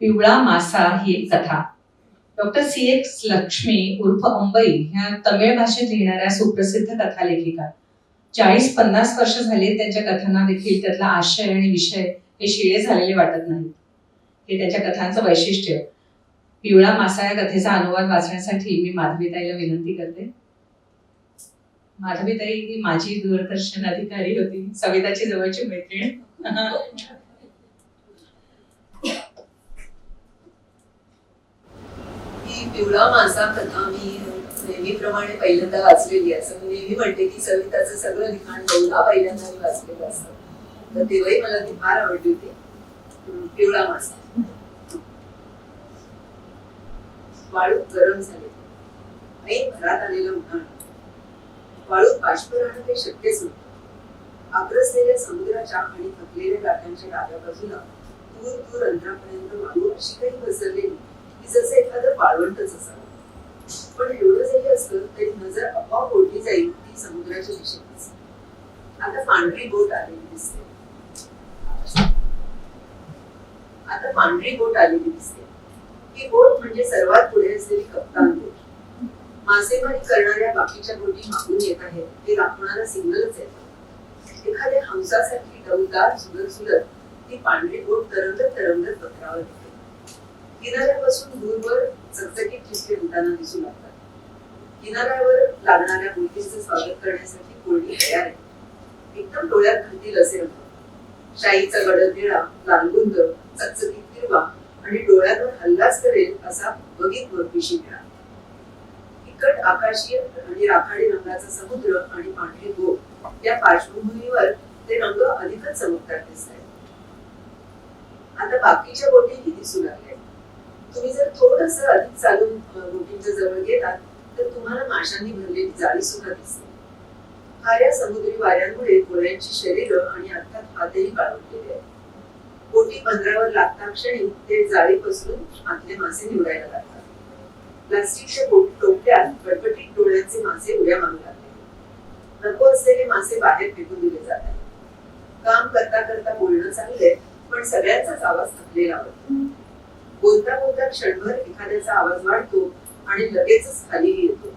पिवळा मासा ही एक कथा. डॉक्टर सी एक्स लक्ष्मी उर्फ अंबई ह्या तमिळ भाषेत लिहिणाऱ्या सुप्रसिद्ध कथा लेखिका. चाळीस पन्नास वर्ष झाले त्यांच्या कथांना देखील त्यातला आशय आणि विषय हे शिळे झालेले वाटत नाहीत. हे त्यांच्या कथांचं वैशिष्ट्य. पिवळा मासा या कथेचा अनुवाद वाचण्यासाठी मी माधवीताईला विनंती करते. माधवीताई ही माझी दूरदर्शन अधिकारी होती. सविताची जवळची मैत्रीण ही पिवळा मासा कथा मी नेहमीप्रमाणे पहिल्यांदा वाचलेली असं मी नेहमी म्हणते की सविताचं सगळं लिखाण बहुधा पहिल्यांदा मी वाचलेलं असतं. तर तेव्हाही मला ती फार आवडली होती. पिवळा मासा वाळू गरम झाले. आणि घरात आलेलं उन्हाळ. वाळूत बाष्प राहणं ते शक्यच नव्हतं. आक्रसलेल्या समुद्राच्या आणि थकलेल्या लाटांच्या डाव्या बाजूला दूर दूर अंतरापर्यंत वाळू अशी काही पसरलेली की जसं एखादं वाळवंटच असावं पण एवढं जरी असलं तरी नजर आपोआप ओढली जाईल ती समुद्राच्या दिशेनेच. आता पांढरी बोट आलेली दिसते. आता पांढरी बोट आलेली दिसते. ही बोट म्हणजे सर्वात पुढे असलेली कप्तान बोट. मासेमारी करणाऱ्या बाकीच्या बोटी मागून येत आहेत. ते दाखवणारा सिग्नलच येत एखाद्या हंसासारखी डौलदार सुलत सुलत ती पांढरी बोट तरंगत तरंगत पत्रावर येते. किनाऱ्यापासून दूरवर चकचकीत चित्रे उडताना दिसू लागतात. किनाऱ्यावर लागणाऱ्या बोटीचं स्वागत करण्यासाठी कोळी तयार आहे? एकदम डोळ्यात घालतील असे रंग शाईचा गडद निळा लालगुंद चकचकीत हिरवा आणि डोळ्यांवर हल्लाच करेल असा बघीत मरपिशी मिळाला. फिकट आकाशीय आणि राखाडी रंगाचा समुद्र आणि पांढरे बोट या पार्श्वभूमीवर ते रंग अधिकच चमकदार दिसत आहेत आता बाकीच्या बोटीही दिसू लागल्या तुम्ही जर थोडस अधिक चालून बोटींच्या जवळ गेलात तर तुम्हाला माशांनी भरलेली जाळी सुद्धा दिसते खाऱ्या समुद्री वाऱ्यांमुळे कोळ्यांची शरीर आणि अर्थात हातही काळवटलेले आहेत. बोटी बंदरावर लागता क्षणी ते जाळी पसरून आतले मासे निवडायला लागतात. प्लास्टिकच्या बोट टोपल्यात गटगटीत डोळ्यांचे मासे उड्या मारू लागले. नको असलेले मासे बाहेर फेकून दिले जातात. काम करता करता बोलणं चांगले पण सगळ्यांचाच आवाज थकलेला होता. बोलता बोलता क्षणभर एखाद्याचा आवाज वाढतो आणि लगेचच खाली येतो.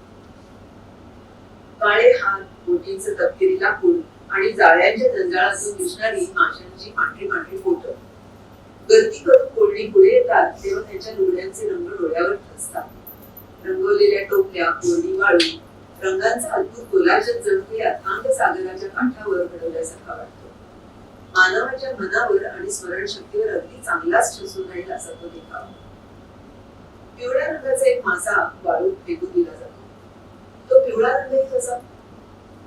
काळे हात बोटींच तपकिरी लाकूड आणि जाळ्यांच्या जंजाळातून दिसणारी माशांची पांढरी पांढरी बोट गर्दी करून कोळणी पुढे येतात तेव्हा त्यांच्या लुगड्यांचे रंग डोळ्यावर ठसतात. रंगवलेल्या टोपल्या कोळणी वाळू रंगांचा अद्भुत कोलाजच जणू या अथांग सागराच्या काठावर घडवल्यासारखा वाटतो. मानवाच्या मनावर आणि स्मरणशक्तीवर अगदी चांगलाच ठसून राहील असा तो देखावा. पिवळ्या रंगाचा एक मासा वाळूत फेकून दिला जातो. तो पिवळा रंगही कसा?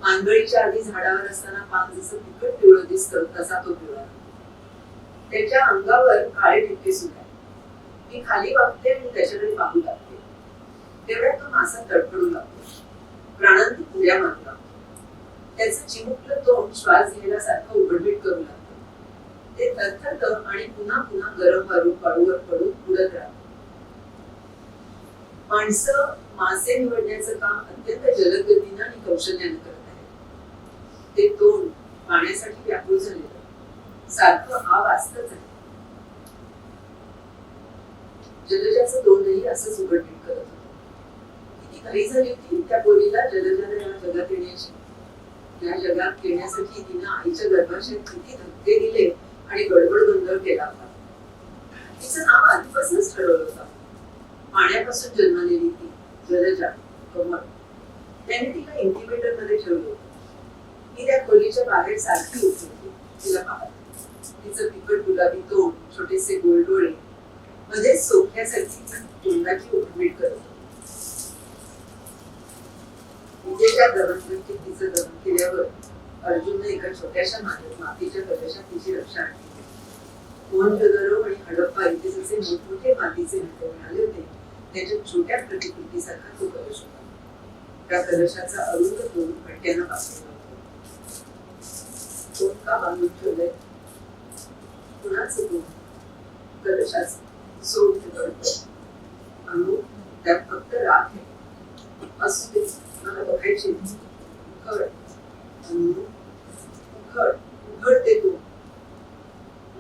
मांदळीच्या आधी झाडावर असताना पान जसं तिखट पिवळं दिसतं तसा तो पिवळा त्याच्या अंगावर काळे ठिपके सुद्धा मी खाली वागते आणि त्याच्याकडे पाहू लागते. तेवढ्यात तो मासा तडफडू लागतो प्राणांत पुऱ्या मारू लागतो त्याचं चिमुकलं तोंड श्वास घेण्यासारखं उघडबीट करू लागतो. ते थरथरत आणि पुन्हा पुन्हा गरम वारू वाळूवर पडून उडत राहतं माणसं मासे निवडण्याचं काम अत्यंत जलदगतीनं आणि कौशल्यानं करत आहेत. ते तोंड पाण्यासाठी व्याकुळ झालेलं सारखं हा वाचतच आहे. जलजाचं तोंडही असंच उघडबीट करत होतं. किती घाई झाली होती त्या पोरीला जलजाने या जगात येण्याची. या जगात येण्यासाठी तिनं आईच्या गर्भाशयात किती धक्के दिले? आणि गडबड गोंधळ केला होता. तिचं नाव आधीपासूनच ठरवलं होतं. पाण्यापासून जन्मलेली ती जलजा कमळ त्याने तिला इंटिमेटरमध्ये ठेवलं होतं. ती त्या खोलीच्या बाहेर सारखी उभी होती. तिला पाहत तिचं तिखट गुलाबी तोंड छोटेसे गोल डोळे मध्ये सोख्यासारखी तोंडाची उठमीट करत होती. विजेच्या तिचं दमन केल्यावर अर्जुनने एका छोट्याशा मातीच्या प्रदेशात तिची रक्षा आणली. मोहनजोदरो आणि हडप्पा इथे जसे मोठमोठे मातीचे घटक मिळाले होते त्याच्या छोट्या प्रतिकृतीसारखा तो कलश होता. त्या कलशाचा अरुंद तोंड भटक्यानं बांधलेला होता? तोंड का बांधून ठेवलंय? कुणाचं तोंड कलशाचं सोड ते अनु त्यात फक्त राग आहे. असू दे मला बघायची खरं. अनु उघड उघड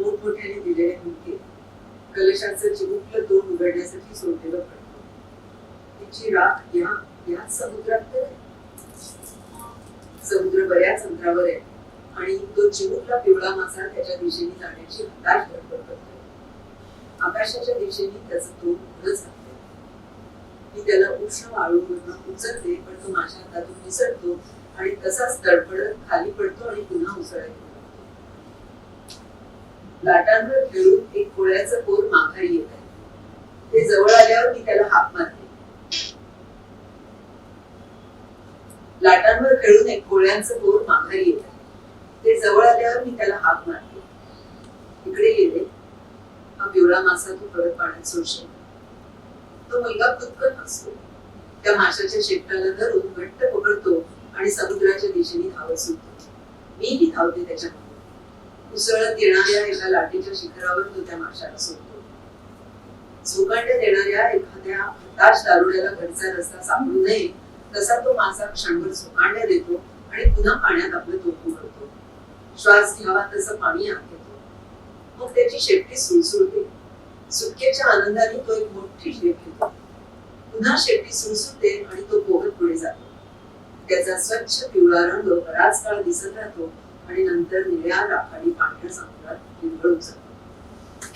मोठमोठ्याने दिलेले मुंडके कलशाचं चिमुकलं उघडण्यासाठी सोडलेलं पडतं. तिची राख या समुद्रात तर. आहे. समुद्र बऱ्याच अंतरावर आहे आणि तो चिमुकला पिवळा मासा त्याच्या दिशेने जाण्याची हताश धडपड आकाशाच्या दिशेने त्याचं तोंड मी त्याला उष्ण वाळूवरनं उचलते पण तो माझ्या हातातून निसटतो. आणि तसाच तडफडत खाली पडतो आणि पुन्हा उसळत. लाटांवर खेळून एक कोळ्याचं पोर माघारी येत आहे. ते जवळ आल्यावर मी त्याला हाक मारते. लाटांवर खेळून एक कोळ्यांचं पोर माघारी येत आहे. ते जवळ आल्यावर मी त्याला हाक मारते. इकडे गेले हा पिवळा मासा तू परत पाण्यात सोडशील तो मुलगा खुदकत असतो त्या माशाच्या शेपटाला धरून घट्ट पकडतो. आणि समुद्राच्या दिशेने धावत सुटतो मीही धावते त्याच्या उसळत येणाऱ्या एका लाटेच्या शिखरावर तो त्या माशाला सोडतो. झोकांड्या देणाऱ्या एखाद्या हताश दारुड्याला घरचा रस्ता सापडू नये तसा तो मासा क्षणभर झोकांड्या देतो आणि पुन्हा पाण्यात आपलं तोंड उघडतो श्वास घ्यावा तसं पाणी आत घेतो मग त्याची शेपटी सुळसुळते. सुटकेच्या आनंदाने तो एक मोठी झेप घेतो. पुन्हा शेपटी सुळसुळते आणि तो पोहत पुढे जातो. त्याचा स्वच्छ पिवळा रंग बराच काळ दिसत राहतो आणि नंतर निळ्या राखाडी पांढऱ्या समुद्रात विरघळून जातो.